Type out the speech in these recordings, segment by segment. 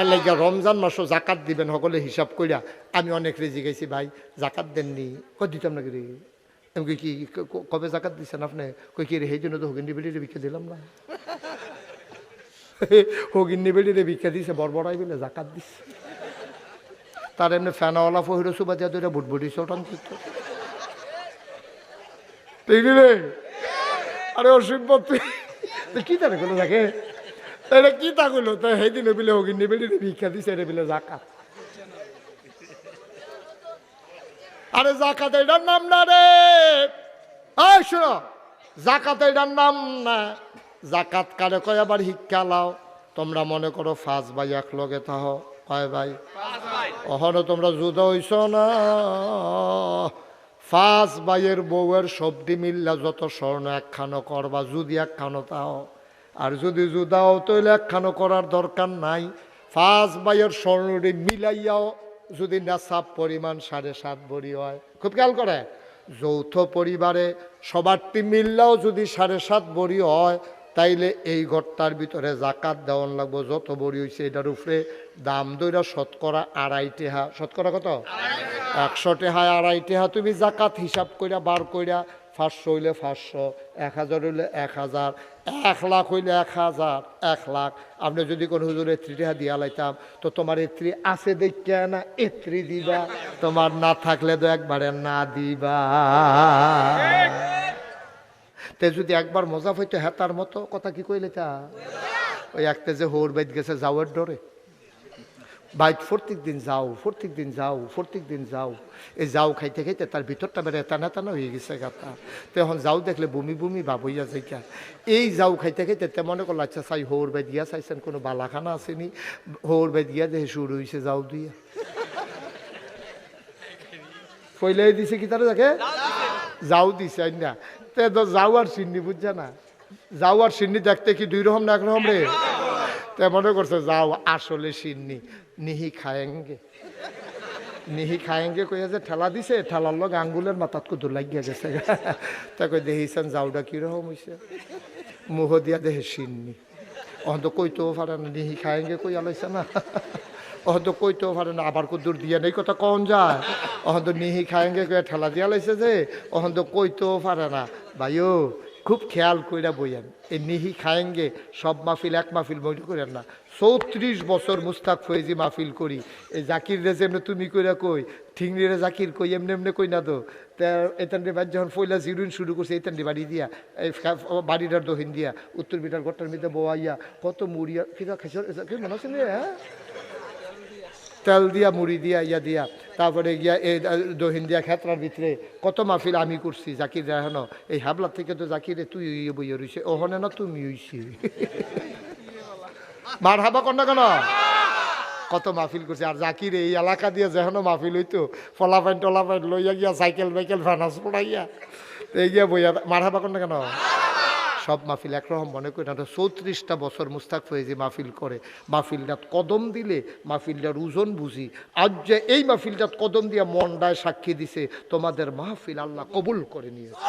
এর রমজান মাসও জাকাত দিবেন, সকলে হিসাব কইরা, আমি অনেক রেজি গেছি ভাই, জাকাত দেননি। কই দিতাম নাকি রে? আমি কি কবে জাকাত দিচ্ছেন আপনি? কই কি রে, সেই জন্য তো হগিন্দি বেড়িরে ভিক্ষা দিলাম না। হগিন্দি বেড়িরে ভিক্ষা দিছে বড়বড়াই বলে জাকাত দিছে। তার এমনি ফ্যানাওয়ালা ফহির সুবা দিয়া দুইটা বুটবুটি চটান ঠিক রে? আরে অসুখ কি জানে কোনো দেখে? এটা কি তা করল তো সেই দিনে বিলে হগিন্দি বেড়িরে ভিক্ষা দিছে রে বিলে জাকাত। আরে জাকাত এটার নাম না রে। এই শোনো, জাকাত এটার নাম না। জাকাত কারে কয়, আবার শিক্ষা লাও। তোমরা মনে করো ফাঁস ভাই এক লগে তাহ কয় ভাই? অহনো তোমরা জুদা হইছ না। ফাঁস ভাইয়ের বউয়ের সবদি মিল্লা যত স্বর্ণ একখানো করবা, যদি একখানো তাও আর যদি জুদাও তৈলে একখানো করার দরকার নাই ফাঁস ভাইয়ের স্বর্ণটি মিলাইয়াও যদি নেশাব পরিমাণ সাড়ে সাত ভরি হয়। খুব খেয়াল করে, যৌথ পরিবারে সবারটি মিললেও যদি সাড়ে সাত ভরি হয়, তাইলে এই ঘরটার ভিতরে জাকাত দেওয়ান লাগবো। যত বড়ি হয়েছে এটার উপরে দাম দইরা শতকরা আড়াই টেহা। শতকরা কত? একশো টেহা আড়াই টেহা। তুমি জাকাত হিসাব কইরা বার কইরা পাঁচশো হইলে পাঁচশো, এক হাজার হইলে এক হাজার, এক লাখ হইলে এক হাজার, এক লাখ। আপনি যদি কোনো হুজুর এত্রি টেহা দিয়া লাইতাম, তো তোমার এত্রি আছে দেখিয়া না এত্রি দিবা, তোমার না থাকলে তো একবারে না দিবা। তে যদি একবার মজা হইতো হেতার মতো, কথা কি কইলে তা? ওই একটা যে হোর বাইত গেছে, যাওয়ার ডরে। বাইত প্রত্যেক দিন যাও প্রত্যেক দিন যাও প্রত্যেক দিন যাও এই যাও খাইতে খাইতে তার ভিতরটা বেড়ে টানা টানা হয়ে গেছে গাতা তো এখন যাও দেখলে বমি বমি ভাব হইয়া যাইকা এই যাও খাইতে খাইতে তে মনে করল আচ্ছা চাই হোর বাইত দিয়া চাইছেন কোনো বালাখানা আসেনি হোর বাইত দিয়া দেখে শুরু হয়েছে যাও দিয়া ফইলাই দিছে কি তারা দেখে যাও দিছে না তে তো যাও আর সিন্নি বুঝছে না যাও আর সিন্নি দেখতে কি দুই রকম না এক রকম রে তে মনে করছে, যাও, আসলে সিন্নি। নিহি খায়েঙ্গে। নিহি খায়েঙ্গে কইয়া যে ঠেলা দিছে, ঠেলার লগ আঙ্গুলের মাথাত কুদুর লাগিয়া গেছে। তা কই দেখিছেন যাওটা কীরকম হইছে? মুহ দিয়া দেহে সিন্নি। অহন্ত কইতেও পারে না, নিহি খায়েঙ্গে কইয়া লইছে না। অহন্ত কইতেও পারে না, আবার কুদুর দিয়া নেই, কথা কন যায়। অহন্ত নিহি খায়েঙ্গে কইয়া ঠেলা দিয়া লাইছে যে অহন্ত কইতেও পারে না। ভাইও খুব খেয়াল কইরা বইয়েন। এই নিহি খায়েঙ্গে সব মাহফিল এক মাহফিল মনে করেন না। চৌত্রিশ বছর মুস্তাক ফয়েজি মাহফিল করি। এই জাকির রে যেমনি তুমি কইরা কই, ঠিংরি রে জাকির কই, এমনি এমনি কই না তো? এতান্ডি বাড়ি যখন পয়লা জিরুন শুরু করছে, এতান্ডি বাড়ি দিয়া, এই বাড়িটার দহিন দিয়া, উত্তর বিটার ঘরটার মধ্যে বোয়াইয়া কত মুড়িয়া কিনা কি মনে আছে হ্যাঁ? তেল দিয়া, মুড়ি দিয়া, ইয়া দিয়া। তারপরে গিয়া এই দহিন দিয়া খেতরার ভিতরে কত মাহফিল আমি করছি, জাকির রাহন এই হাবলার থেকে তো জাকিরে তুই ইয়ে বইয়া রইছে। ওহনে না তুমি হইছি। মার হাবা কর না কেন? কত মাহফিল করছে। আর জাকির এই এলাকা দিয়ে যেহেন মাহফিল হইতো ফলাফাইন টলাফাইন লইয়া গিয়া সাইকেল বাইকেল ফানাস পড়াইয়া, এই গিয়া বইয়া মার হাবা কর না কেন? সব মাহফিল একরকম মনে করি না চৌত্রিশটা বছর মুস্তাক ফয়েজি মাহফিল করে। মাহফিলটাত কদম দিলে মাহফিলটার ওজন বুঝি। আজ যে এই মাহফিলটাত কদম দিয়ে মন্ডায় সাক্ষী দিছে, তোমাদের মাহফিল আল্লাহ কবুল করে নিয়েছে।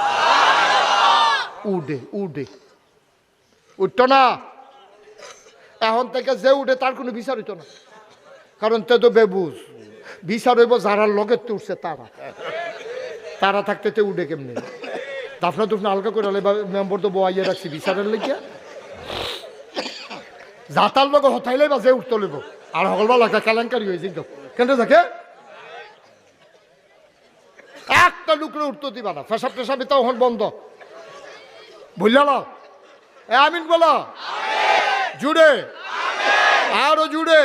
উডে উডে। উঠত না। এখন থেকে যে উঠে তার কোনো বিচার হইতো না। কারণ তে তো বেবুজ। বিচার হইব যারা লগে উঠছে তারা। তারা থাকতে তে উঠে কেমনি? দাফনা দুফনা হালকা করে হলে মেম্বর তো বইয়ে রাখছি, বিচারের লেগিয়া। যাতার লগে হতাইলে বা যে উঠতে লইব। আর সকলবার লাগা কেলেঙ্কারি হয়েছে তো। কেন থাকে? একটা লুকরে উঠতে দিবা না, ফেসাব টেসাব তো এখন বন্ধ। বুঝল এ আমিন বলো? জুড়ে? আরও জুড়ে?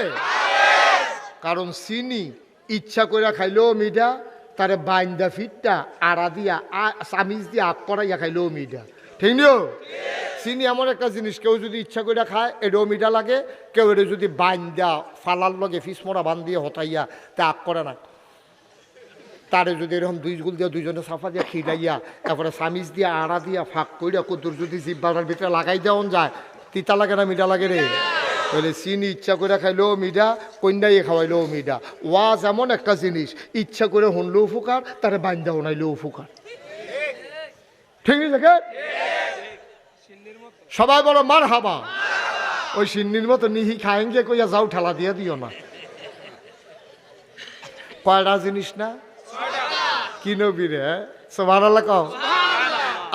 কারণ চিনি ইচ্ছা করে খাইলেও মিঠা তারে বাইন্দা ফিটটা, আড়া দিয়া চামিচ দিয়া আগ করাইয়া খাইলেও মিঠা। ঠিক নিও? চিনি এমন একটা জিনিস, কেউ যদি ইচ্ছা করে খায় এটাও মিঠা লাগে। কেউ এটা যদি বাইন্দা, ফালার লগে ফিসমরা বান দিয়ে হতাইয়া তা আগ করে না। তারে যদি এরকম দুই গুল দিয়ে দুইজনে সাফা দিয়ে খিরাইয়া তারপরে সামিজ দিয়ে, আড়া দিয়া ফাঁক কইরা কদ্দুর যদি জিব্বাটার ভিতরে লাগাই দেওয়ান যায়, তিতা লাগে না, মিঠা লাগে রে? বলে চিনি ইচ্ছা করে খাইলেও মিঠা কন্যাই খাওয়াইলেও মিঠা। ওয়াজ এমন একটা জিনিস ইচ্ছা করে শুনলেও ফুকার তারে বান্ধা শোনাইলেও ফুকার ঠিক আছে সবাই বলো মার হাবা ওই সিন্নির মতো নিহি খায়েঙ্গে কইয়া যাও ঠেলা দিয়ে দিও না। কয়টা জিনিস না? কি নবী রে সবার কও।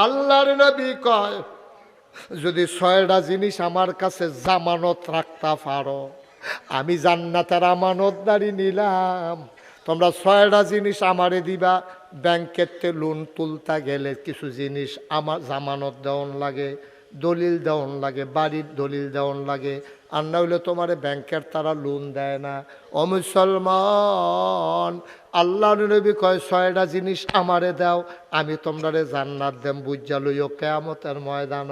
আল্লাহর নবী কয় যদি ছয়টা জিনিস আমার কাছে জামানত রাখতে পারো, আমি জান্নাতের আমানতদারি নিলাম। তোমরা ছয়টা জিনিস আমারে দিবা ব্যাংকেতে লোন তুলতে গেলে কিছু জিনিস আমার জামানত দেওয়ান লাগে, দলিল দেওয়ান লাগে, বাড়ির দলিল দেওয়ান লাগে। আর না হইলে তোমার ব্যাংকের তারা লোন দেয় না। ও মুসলমান আল্লাহ নবী কয় ছয়টা জিনিস আমারে দাও আমি তোমরারে জান্নাত দেম। বুঝা লইও কেয়ামতের ময়দান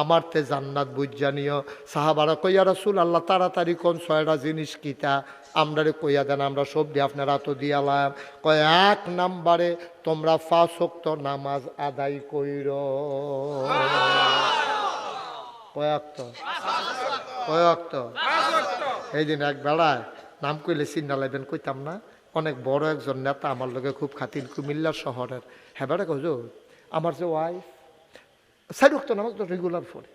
আমার তে জান্নাত বুঝা নিও। সাহাবারা কইয়া রসুল আল্লাহ তাড়াতাড়ি কোন ছয়টা জিনিস কিতা আমরারে কইয়া দেন আমরা সব দিয়ে আপনারা তো দিয়ালাম। কয় এক নাম্বারে তোমরা ফাঁসক্ত নামাজ আদায় কইর। কয়াক্ত কয়াক্ত এই দিন এক বেড়ায় নাম কইলে চিন্তা লাগবেন কইতাম না। অনেক বড় একজন নেতা আমার লগে খুব খাতির, কুমিল্লা শহরের। হ্যাঁ বেড়া কইজ আমার যে ওয়াইফ সাইড রক্ত নামাজ তো রেগুলার পড়ে।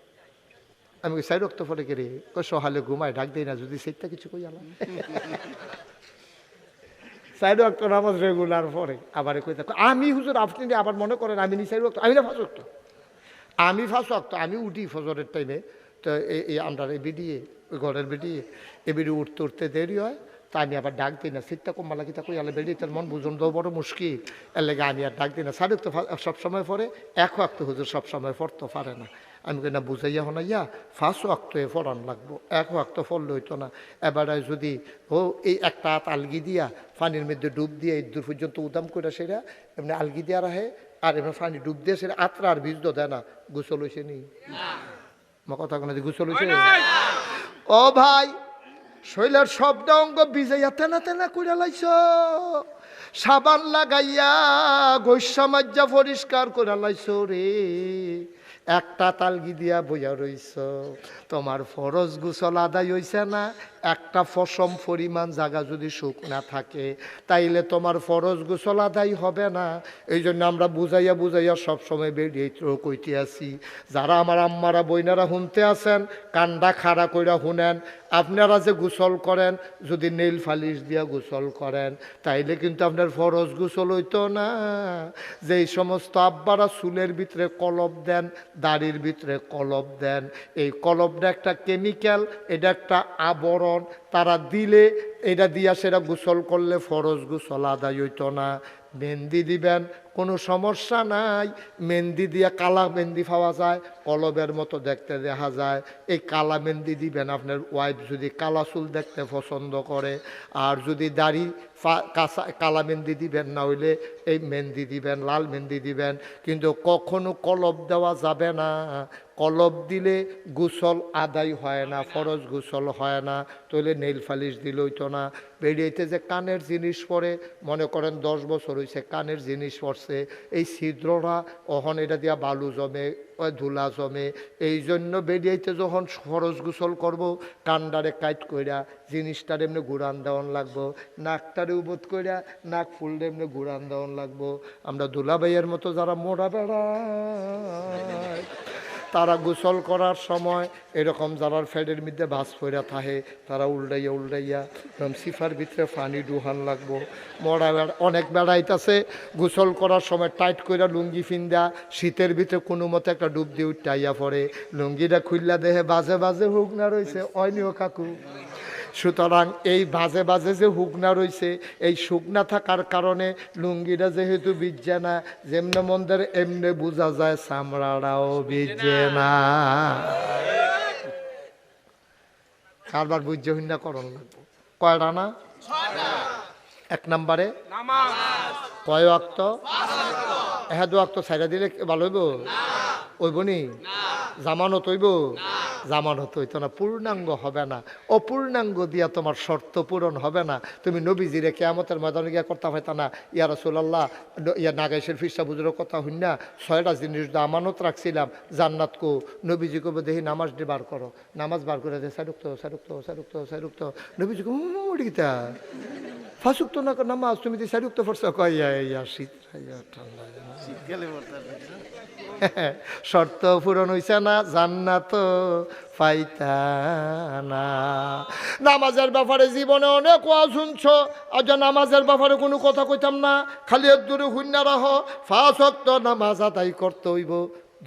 আমি কই সাইড রক্ত পড়ে কে রে? সহালে ঘুমায়, ডাক দেই না, যদি সেইটা কিছু কই আলাম। সাইড রক্ত নামাজ রেগুলার পড়ে। আবার কই আমি হুজুর আপনি আবার মনে করেন, আমি নি সাইড আমি না ফাঁস রক্ত আমি ফার্স্ট ওয়াক্ত, আমি উঠি ফজরের টাইমে তো এই- আমরা বিডিয়ে ঘরের বিডিয়ে এ বিডি উঠতে উঠতে দেরি হয়। তা আমি আবার ডাক দিই না সিটটা কম মালা কিতা কই আলে বেরিয়ে তার মন বুঝুন দেওয়া বড় মুশকিল এর লেগে আমি আর ডাক দিই না সাড়ে তো সবসময় পরে এক ওয়াক্ত হুজুর সবসময় পড়তে পারে না আমি কই না বুঝাইয়া হনাইয়া ফার্স্ট ওয়াক্ত এ ফরান লাগবো এক ওয়াক্ত ফল হইতো না এবারে যদি ও এই একটা হাত আলগি দিয়া পানির মধ্যে ডুব দিয়ে এই দূর পর্যন্ত উদাম করে সেটা এমনি আলগি দেওয়া রাখে আর এমনি পানি ডুব দিয়ে সেটা আত্রা আর বীজ দেয় না গোসল হয়েছে নি মা কথা কোনো গোসল হয়েছে ও ভাই শৈলের শব্দ অঙ্গ বিজাইয়া তেনা তেনা করে লাইছ। সাবান লাগাইয়া গৈসামাজ্জা পরিষ্কার করে লাইছ রে। একটা তালগি দিয়া বইয়া রইছ। তোমার ফরজ গুসল আদায় হইছে না? একটা ফসম পরিমাণ জায়গা যদি সুখ না থাকে, তাইলে তোমার ফরজ গোসল আদায় হবে না। এই জন্য আমরা বুঝাইয়া বুঝাইয়া সবসময় বেরিয়ে কইতে আছি যারা আমার আম্মারা বইনারা শুনতে আছেন কান্ডা খাড়া কইরা শুনেন আপনারা যে গোসল করেন, যদি নেইল ফালিশ দিয়া গোসল করেন, তাইলে কিন্তু আপনার ফরজ গোসল হইতো না। যে এই সমস্ত আব্বারা চুলের ভিতরে কলব দেন, দাড়ির ভিতরে কলব দেন, এই কলবটা একটা কেমিক্যাল, এটা একটা আবরণ, তারা দিলে, এটা দিয়া সেটা গোসল করলে ফরজ গোসল আদায় হইতো না। মেহেন্দি দিবেন, কোনো সমস্যা নাই। মেহেন্দি দিয়ে কালা মেহেন্দি পাওয়া যায়, কলবের মতো দেখতে দেখা যায়। এই কালা মেহেন্দি দিবেন, আপনার ওয়াইফ যদি কালা চুল দেখতে পছন্দ করে, আর যদি দাড়ি কাঁচা কালা মেহেন্দি দিবেন, না হইলে এই মেহেন্দি দিবেন, লাল মেহেন্দি দিবেন। কিন্তু কখনো কলব দেওয়া যাবে না। কলব দিলে গোসল আদায় হয় না, ফরজ গোসল হয় না। তাহলে নেইল ফালিশ দিল হইতো না। বেরিয়েতে যে কানের জিনিস পরে, মনে করেন দশ বছর হয়েছে কানের জিনিস পড়ছে এই ছিদ্ররা অহন এটা দিয়া বালু জমে ধুলা জমে। এই জন্য বেরিয়েতে যখন ফরজ গোসল করব, কান্ডারে কাইট কইরা জিনিসটার এমনি ঘুরান দেওয়ান লাগবো, নাকটারে উবোধ কইরা নাক ফুললে এমনি ঘুরান দেওয়ান লাগবো। আমরা দুলাভাইয়ের মতো যারা মোড়া বেড়ায় তারা গোসল করার সময় এরকম যারা ফ্যাডের মধ্যে ভাস ফইরা থাকে, তারা উল্টাইয়া উল্টাইয়া এরকম সিফার ভিতরে পানি ডুহান লাগবো। মরা অনেক বেড়াইতেছে গোসল করার সময় টাইট কইরা লুঙ্গি ফিন্দা, শীতের ভিতরে কোনো মতে একটা ডুব দিয়ে উঠাইয়া পড়ে। লুঙ্গিটা খুললা দেহে বাজে বাজে হুক না রয়েছে অয়নিও কাকু। সুতরাং এই বাজে বাজে যে হুকনা রয়েছে এই শুকনা থাকার কারণে লুঙ্গিটা যেহেতু বিজে না যেমনে মন্দের এমনি বোঝা যায় চামড়াটাও বিজে না। কারবার বুঝে হইনা করণ লাগবো। কয়টা না? এক নম্বরে? কয় অক্ত হ্যাঁ দু অক্ত ছাইরা দিলে ভালো হইব? ওইব নি। জামানত হইব জামানত হইতো না পূর্ণাঙ্গ হবে না। অপূর্ণাঙ্গ দিয়া তোমার শর্ত পূরণ হবে না। তুমি নবীজিরে কেয়ামতের ময়দানে গিয়া করতে পাইতা না ইয়া রসুল্লাহ ইয়া নাগাইশের ফিসা বুজুরের কথা হইন না ছয়টা জিনিস দিয়ে আমানত রাখছিলাম জান্নাত কো। নবীজি কবে দেখি নামাজ দিয়ে বার করো। নামাজ বার করে দে সারুক্ত সারুক্ত সারুক্ত সারুক্ত নবীজি কো উড়িতা ফাঁসুক তো না নামাজ তুমি তো শাড়ি তো পড়ছো কয় ইয়া শীত ঠান্ডা শীতকালে শর্ত পূরণ হইছে না জান্নাত পাইতা না নামাজের ব্যাপারে জীবনে অনেক ওয়াজ শুনছ, আজ নামাজের ব্যাপারে কোনো কথা কইতাম না, খালি এক দূরে হুন্না রাহ ফাঁস অক্ত নামাজ আদায় করতে হইব।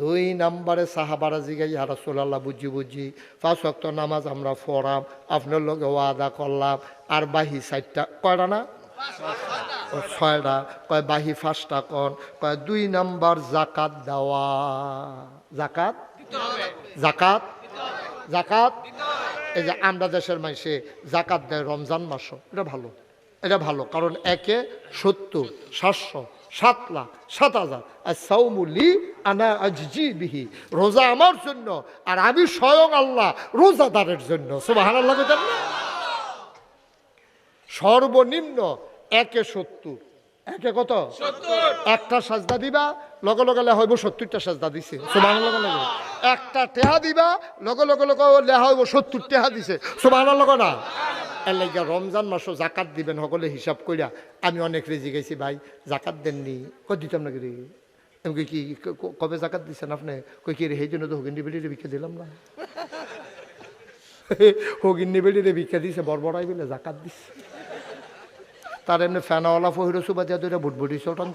দুই নাম্বারে সাহাবারা জিগাই হারা সোলাল্লাহ বুঝি বুঝি, পাঁচ নামাজ আমরা পড়াম, আপনার লগে ওয়াদা করলাম, আর বাহি সাইডটা, কয়টা না? ছয়টা কয় বাহি ফার্স্টটা কন, কয় দুই নাম্বার জাকাত দেওয়া। জাকাত? জাকাত? জাকাত? এই যে আমরা দেশের মাইসে জাকাত দেয় রমজান মাসও, এটা ভালো। এটা ভালো, কারণ একে সত্তর, সাতশো, সাত লাখ, সাত হাজার। আর সৌমুলি আনা আজি বিহি। রোজা আমার জন্য, আর আমি স্বয়ং আল্লাহ রোজাদারের জন্য। সুবাহ আল্লাহ না? সর্বনিম্ন একে সত্তর। একে কত? একটা সাজদা দিবা লগে লগে লেহা হইব সত্তরটা সাজদা দিছে। সোমান লগে লগে একটা টেহা দিবা লগে লগে লগে লেহা হইব সত্তর টেহা দিছে। সোমান লগে না? এর লাগে রমজান মাসও জাকাত দিবেন সকলে হিসাব কইরা। আমি অনেক রেজি গেছি ভাই জাকাত দেননি। কই দিতাম নাকি রে? কই কি ক- ক- কবে জাকাত দিচ্ছেন আপনি? কই কি রে সেই জন্য তো হগিন্দি বেড়ি বিকে দিলাম না। হগিন্নি বেড়ি ভিক্ষা দিছে বড়বড়াই বলে জাকাত দিচ্ছে তার এমনি ফ্যানাওয়ালা ফহির সুবা দিয়া দুইটা বুটবুটি চটান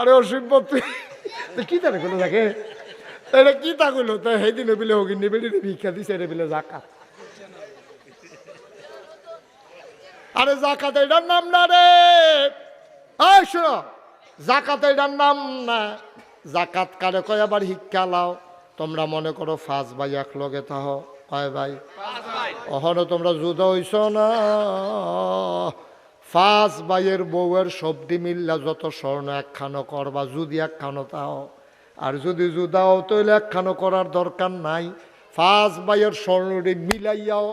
আরে অসীম কি জানে কোনো থাকে এটা কি তা কইলো? তো সেই দিনে বিলে হগিন নিবে ভিক্ষা দিছে, রে বিলে জাকাত। আরে জাকাত এটার নাম না রে। এই শোনো, জাকাত এটার নাম না। জাকাত কারে কয় আবার শিক্ষা লাও? তোমরা মনে করো ফাঁস ভাই এক লগে তাহ কয় ভাই। অহনো তোমরা জুদা হইছ না? ফাঁস ভাইয়ের বউয়ের সবদি মিল্লা যত স্বর্ণ একখানো করবা যদি একখানো তাও আর যদি জুদাও তৈলে একখানো করার দরকার নাই। ফাঁস ভাইয়ের স্বর্ণটি মিলাইয়াও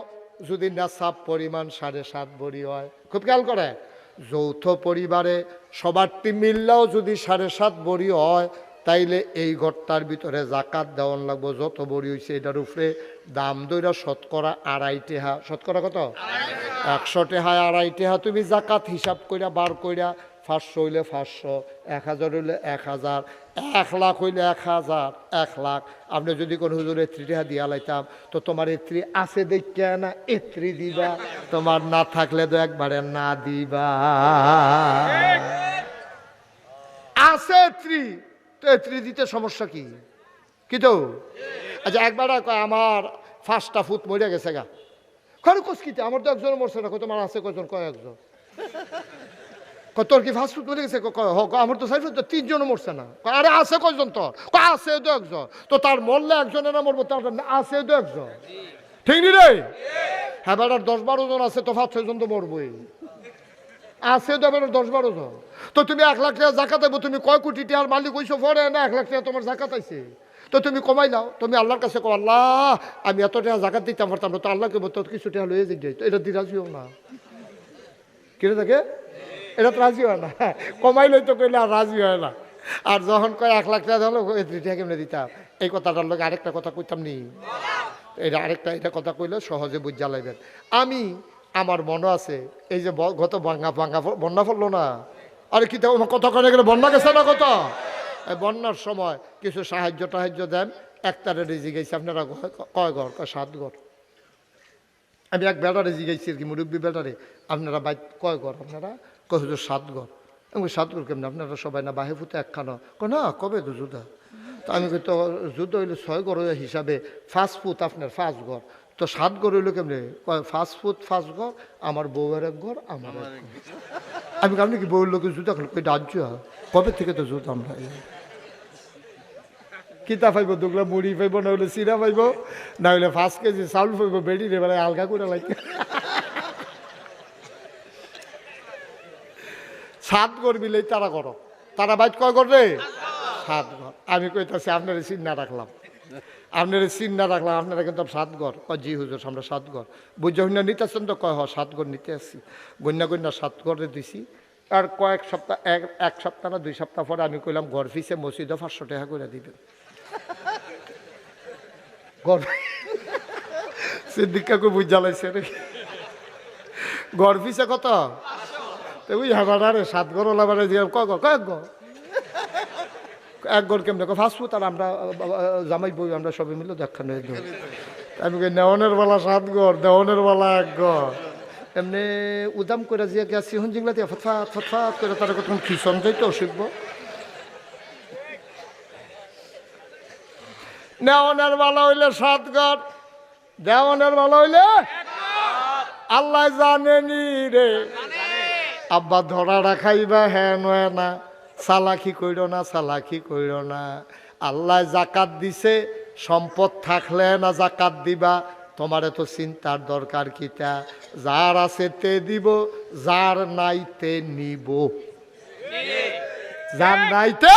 যদি নেশাব পরিমাণ সাড়ে সাত ভরি হয়। খুব খেয়াল করে যৌথ পরিবারে সবারটি মিললেও যদি সাড়ে সাত ভরি হয় তাইলে এই ঘরটার ভিতরে জাকাত দেওয়ান লাগবো যত বড়ি হয়েছে এটার উপরে দাম দইরা শতকরা আড়াই টেহা। শতকরা কত? একশো টেহা আড়াই টেহা। তুমি জাকাত হিসাব কইরা বার কইরা পাঁচশো হইলে পাঁচশো এক হাজার হইলে এক হাজার এক লাখ হইলে এক হাজার এক লাখ। আপনি যদি কোনো হুজুর এত্রি টেহা দিয়া লাইতাম তো তোমার এত্রি আছে দেখিয়া না এত্রি দিবা? তোমার না থাকলে তো একবারে না দিবা। আছে এত্রি। তো এত্রি সমস্যা কি? কি তো? আচ্ছা একবার আমার ফার্স্টটা ফুট মরে গেছে গা। খরে কুসকিতে আমার তো একজন মরছে না তোমার আছে কয়জন, কয় একজন? তোর কি ফার্স্ট ফুট মরে গেছে আমার তো সাইড তো তিনজন মরছে না। আরে আছে কয়জন তোর? আছে তো একজন। তো তার মরলে একজনের না মরবো, তার আছে তো একজন। ঠিক নি রে? হ্যাঁ বেটার দশ বারো জন আছে, তো পাঁচ ছয়জন তো মরবই। আছে তো দশ বারো জন। তো তুমি এক লাখ টাকা জাকাত দেবো তুমি কয় কোটি টাকার মালিক হইছো? পরে না, এক লাখ টাকা তোমার জাকাত আইছে। তো তুমি কমাই নাও, তুমি আল্লাহর কাছে কো আল্লাহ, আমি এত টাকা জাকাত দিতে পারতাম না, তো আল্লাহকে বলতো কিছু টাকা লয়ে যাই তো এটা দিয়ে রাজি না। কিনে থাকে এটা তো রাজি হয় না। কমাই লই তো কইলে আর রাজি হয় না। আর যখন কয়, এক লাখ টাকা দুই টাকা কেমনে দিতাম? এই কথাটার লোক আরেকটা কথা কইতাম নি। এটা আরেকটা, এটা কথা কইলে সহজে বুঝ জ্বালাইবেন আমি আমার মনে আছে, এই যে গত বাঙ্গা প- বন্যা পড়ল না? আরে কি তো কথা কনে? গেলে বন্যা গেছে না কত? বন্যার সময় কিছু সাহায্য টাহায্য দেন একটারে রেজি গেছে। আপনারা কয়- ঘর? কয় সাত ঘর? আমি এক বেটারে জিগাইছি আর কি, মুরব্বী বেটারে। আপনারা বাই কয় ঘর আপনারা? কয় হুজুর, সাত ঘর। আমি সাত ঘর কেমন? আপনারা সবাই না বাহে ফুতে একখানো? কয়, না, কবে তো যুদ্ধ? তো আমি তো যুদ্ধ হইলে ছয় ঘর হিসাবে ফার্স্ট ফুট আপনার ফার্স্ট ঘর। তো সাত ঘর হইল কেমনে? কয় ফার্স্ট ফুট ফার্স্ট ঘর, আমার বউয়ের এক ঘর, আমার আমি আপনি কি বউয়ের লোকের জুতা কই রাজ্য কবে থেকে তো জুতো আমরা কিতা পাইব, দুগলা মুড়ি পাইব, না হলে চিরা পাইব, না হলে পাঁচ কেজি চাউল পাইব, বেড়ি রে বেড়ায় আলগা করে লাগে সাত ঘর মিলেই তারা করো তারা বাইট কয় করবে সাত ঘর। আমি কইতাছি, আপনার চিন্না রাখলাম। আপনার চিন্না রাখলাম, আপনারা কিন্তু সাত ঘর কয়, জি হুজুর, আমরা সাত ঘর বুঝে হইনা নিতেছেন তো কয়, হ সাত ঘর নিতে আসছি। গন্যা গন্যা সাত ঘরে দিছি। আর কয়েক সপ্তাহ, এক এক সপ্তাহ না দুই সপ্তাহ পরে আমি কইলাম, ঘর ফিসে মসজিদে পাঁচশো টাকা করে দিবেন। ঘর সিদ্দিক কাকু বুঝ জ্বালাইছে রে ঘর পিছে কত? তো ওই হাবারে সাত ঘর ওলা বারে দিয়ে ক ক ঘর এক ঘর কেমনে? ফাস্টফুড আর আমরা জামাই বই আমরা সবাই মিলে দেখানো আমি নেওয়ানের বেলা সাত গড় দেওয়ানের বেলা এক ঘর এমনি উদাম করে যে গেছে সিহন জিংলা দিয়ে ফটফাট ফটফাট করে তারা কতক্ষণ খিসন যাইতো শিখব নেওয়ানের বেলা হইলে সাত গড় দেওয়ানের বেলা হইলে আল্লাহ জানেনি রে। আব্বা ধরা রাখাইবা হ্যাঁ নয় না সালাকি কইর না সালাকি কইর না। আল্লাহ জাকাত দিছে, সম্পদ থাকলে না জাকাত দিবা। তোমার তো চিন্তার দরকার কিটা যার আছে তে দিব, যার নাই তে নিব। যার নাইতে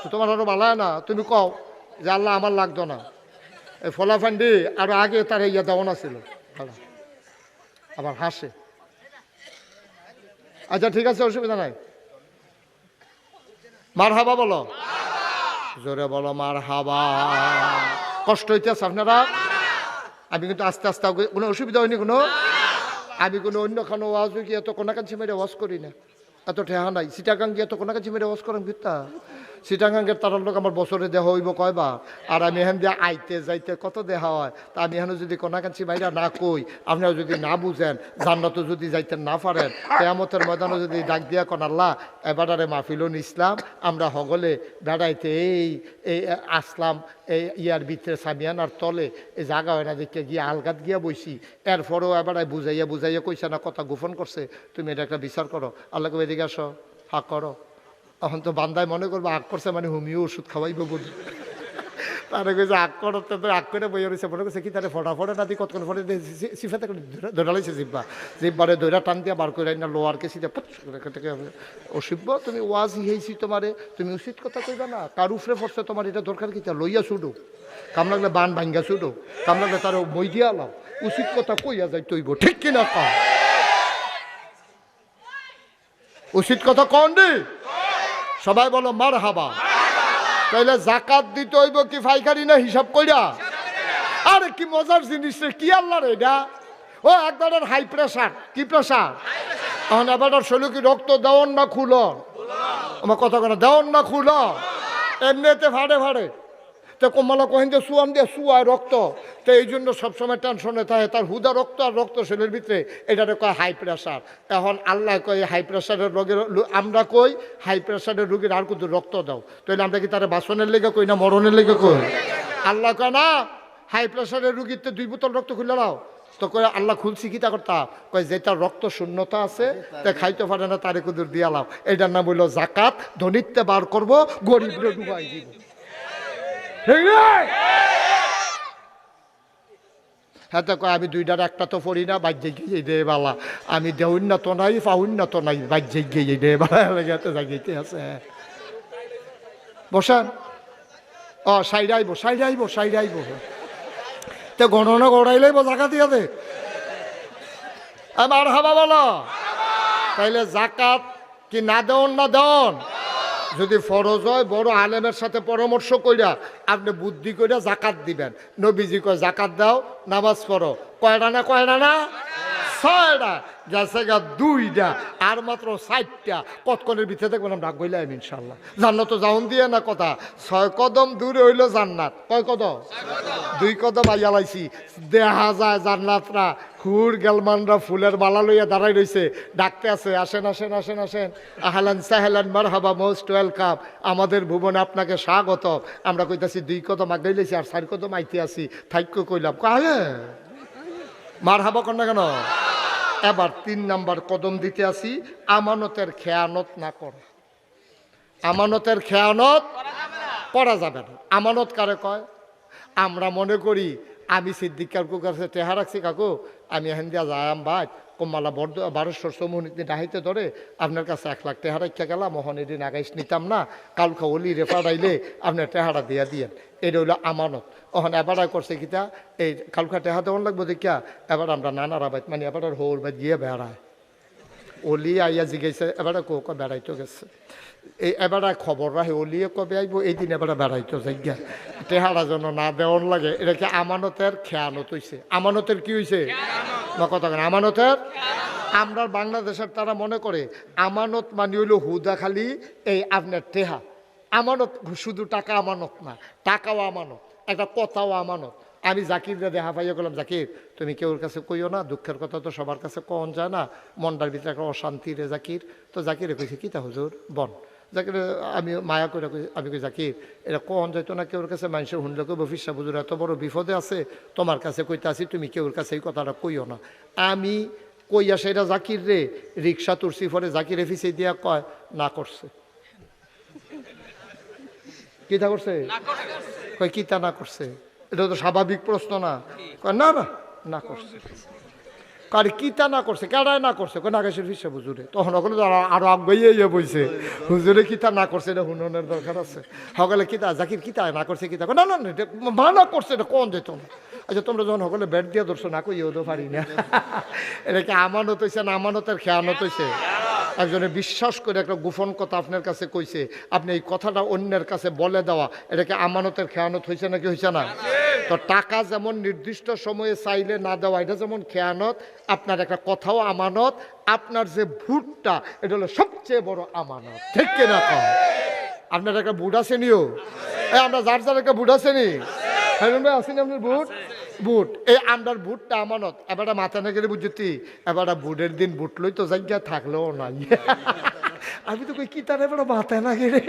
তো তোমার আরও ভালো না? তুমি কও যে আল্লাহ আমার লাগতো না। এই ফলাফান্ডি আর আগে তার ইয়া দেওয়া না ছিল আবার হাসে। আচ্ছা ঠিক আছে, অসুবিধা নাই। মার হাবা বলো। জোরে বলো মার হাবা কষ্ট হইতেছে আপনারা? আমি কিন্তু আস্তে আস্তে কোনো অসুবিধা হয়নি কোনো? আমি কোনো অন্য খানো ওয়াজ এত কোনো কাছে মেরে ওয়াজ করি না। এত ঠেহা নাই। সিটাগাং গিয়ে এত কোনাকাঞ্চি মেরে ওয়াজ করেন ভিত্তা সিটাগাঙ্গের তার লোক আমার বছরে দেহ হইব কয়বার। আর আমি এখান দিয়ে আইতে যাইতে কত দেহা হয়। তা আমি এখানে যদি কোনাকাঞ্চি বাইরা না কই আপনারা যদি না বুঝেন, জান্নাতও যদি যাইতে না পারেন, কেয়ামতের ময়দানে যদি ডাক দিয়া কন, আল্লাহ এবারে মাহফিলুন ইসলাম, আমরা হগলে বেড়াইতে এই এই আসলাম এই ইয়ার ভিতরে সামিয়ানার তলে এই জাগা হয় না, দেখে গিয়ে আলগাত গিয়া বইছি। এরপরেও এবার বুঝাইয়া বুঝাইয়া কইছে না, কথা গোপন করছে। তুমি এটা একটা বিচার করো। আল্লাহকে এদিকে আসো, হাক করো। এখন তো বান্দায় মনে করব, হাক করছে মানে হুমিও ওষুধ খাওয়াইব বুঝি তারে কইছে আগ তো কি তারে ফটা ফটে না দিয়ে কতক্ষণ ফটে সিফাতে ধরালাইছে জিব্বা। জিব্বারে দৈরা টান দিয়া বার করে না লোয়ার থেকে অসিব্য। তুমি ওয়াজ হিয়েছি তোমারে, তুমি উচিত কথা কইবা না। কার উফরে পড়ছে তোমার এটা দরকার কি? তা লইয়া ছুডো কাম লাগলে বান ভাঙ্গা ছুডো কাম লাগলে তার বই দিয়া লাও। উচিত কথা কইয়া যাই তৈব ঠিক কিনা কা উচিত কথা কন দি? সবাই বলো মার হাবা তাইলে জাকাত দিতে হইব কি ফাইকারি না হিসাব কইরা? আরে কি মজার জিনিস রে, কি আল্লাহ রে এটা? ও একবার হাই প্রেশার কি প্রেশার এখন এবার শৈল কি রক্ত দেওয়ান না খুল আমার কথা কথা দেওয়ান না খুল এমনিতে ভাড়ে ভাড়ে তো কমলা কহেন যে সুয়ান দিয়ে সুয়ায় রক্ত। তো এই জন্য সবসময় টেনশনে থাকে। তার হুদা রক্ত আর রক্ত শরীরের ভিতরে এটারে কয় হাই প্রেসার এখন আল্লাহ কয় হাই প্রেসারের রোগের আমরা কই হাই প্রেসারের রোগীর আর কিন্তু রক্ত দাও। তাহলে আমরা কি তারা বাসনের লেগে কই না মরণের লেগে কই? আল্লাহ কয় না হাই প্রেসারের রুগীতে দুই বোতল রক্ত খুলে দাও তো কয় আল্লাহ খুলছি কি তা করতা? কয় যেটা রক্ত শূন্যতা আছে, তা খাইতে পারে না, তারে কুদুর দিয়ালাম এটার নাম হইল জাকাত ধনিত্বে বার করব, গরিবরে ডুবাই দিব? হ্যাঁ কয়, আমি দুইটার একটা তো পড়ি না, বাজ্যে গিয়ে দে বালা। আমি দেউন না তো নাই পাউন না তো নাই, বাজ্যে গিয়ে দে বালা লেগে জাগিতে আছে। বসান। ও সাইড আইব সাইড আইব সাইড আইব তো গণনা গড়াইলেই জাকা দিয়া দে। আমার হাবা বলো। তাইলে জাকাত কি না দেওন না দেওন? যদি ফরজ হয় বড় আলেমের সাথে পরামর্শ কইরা আপনি বুদ্ধি কইরা জাকাত দিবেন। নবীজি কয় জাকাত দাও নামাজ পড়ো। কয়টা না কয়টা না? ছয়টা গেছে গা দুইটা আর মাত্র ষাটটা কতক্ষণের ভিতরে দেখবেন আমরা গইলাম ইনশাল্লাহ জান্নাত তো যাউন দিয়ে না কথা। ছয় কদম দূরে হইল জান্নাত। কয় কদম? দুই কদম আইয়া লাইছি। দেখা যায় জান্নাতরা। খুর গেলমানরা ফুলের মালা লইয়া দাঁড়াই রইছে। ডাকতে আছে আসেন আসেন আসেন আসেন। আহলান সাহেলান মার হাবা মোস্ট ওয়েলকাম। আমাদের ভুবনে আপনাকে স্বাগত আমরা কইতাছি দুই কদম আগে লইছি আর চার কদম আইতে আছি। থাইক্য কইলাম। কাহে মার হাবা কর না কেন? এবার তিন নাম্বার কদম দিতে আসি আমানতের খেয়ানত না করা। আমানতের খেয়ানত করা যাবে না। আমানত কারে কয়? আমরা মনে করি আমি সিদ্দিক কাকু কাছে টেহা রাখছি, কাকু। আমি এখান দিয়া যায়াম ভাই কমালা বর্দ বারোশো সমুনিতে ডাহিতে ধরে আপনার কাছে এক লাখ টেহা রাখা গেলাম মোহন এদিন আগাইস নিতাম না। কালকা অলি রেফার আইলে আপনার টেহারা দিয়া দিয়েন। এটা হইল আমানত। ওখান এবার করছে কিতা? এই কালকা টেহা দেওয়ান লাগবো দেখিয়া, এবার আমরা নানারা বাইত মানে এবার হোর বাইত গিয়ে বেড়ায়। অলি আইয়া জিগাইছে এবারে কো কো বেড়াইতে গেছে। এই এবারে খবর রাখে অলিয়ে কবে আইব? এই দিন এবারে বেড়াইতে যাইগা টেহারা যেন না দেওয়ার লাগে। এটা কি আমানতের খেয়ানত হইছে? আমানতের কি হইছে? না কথা কেন। আমানতের? আমরা বাংলাদেশের তারা মনে করে আমানত মানি হইল হুদা খালি এই আপনার টেহা। আমানত শুধু টাকা আমানত না টাকাও আমানত একটা কথাও আমানত। আমি জাকিরকে দেখা পাইয়া গেলাম জাকির তুমি কেউর কাছে কইও না? দুঃখের কথা তো সবার কাছে কন যায় না। মনটার ভিতরে একটা অশান্তি রে জাকির। তো জাকিরে কইছে কি তা হুজুর? বন জাকির আমি মায়া করে কই আমি কই জাকির এটা কন যাইতো না কেউর কাছে? মানুষের শুনলে কই বফিসা বুঝুর এত বড় বিপদে আছে তোমার কাছে কইতে আসি তুমি কেউর কাছে এই কথাটা কইও না। আমি কইয়া সেটা জাকির রে রিক্সা তুরসি পরে জাকির এফিসে দিয়া কয় না করছে। কিতা করছে। কয় কিতা না করছে? এটা তো স্বাভাবিক প্রশ্ন না। কয় না না না করছে। কার কিতা না করছে কেডায় না করছে? নাগেশের ফিসে হুজুরে? তখন ওগুলো আরো- ইয়ে বইছে, হুজুরে কিতা না করছে এটা হুননের দরকার আছে। সকলে কিতা, জাকির কিতা না করছে কিতা? না না না, এটা মানা করছে, এটা কোন যেত না আচ্ছা তোমরা যখন সকলে ব্যাট দিয়ে দর্শন না কই তো পারি না। এটা কি আমানত হয়েছে না আমানতের খেয়ানত হয়েছে একজনে বিশ্বাস করে একটা গোপন কথা আপনার কাছে কইছে, আপনি এই কথাটা অন্যের কাছে বলে দেওয়া এটাকে আমানতের খেয়ানত হয়েছে নাকি হয়েছে না? তো টাকা যেমন নির্দিষ্ট সময়ে চাইলে না দেওয়া, এটা যেমন খেয়ানত, আপনার একটা কথাও আমানত, আপনার যে ভুটটা এটা হলো সবচেয়ে বড় আমানত। ঠিক কিনা কম আপনার একটা বুট আছে নিও? আমরা যার যার একটা বুট আছে নি? আসেনি আপনার বুট বুট এই আমরার বুটটা আমানত। এবারে মাথা না গেলে বুঝছি এবারে বুটের দিন বুট লই তো জায়গা থাকলেও নাই। আমি তো কই, কি তার এবারে মাথা না গেলে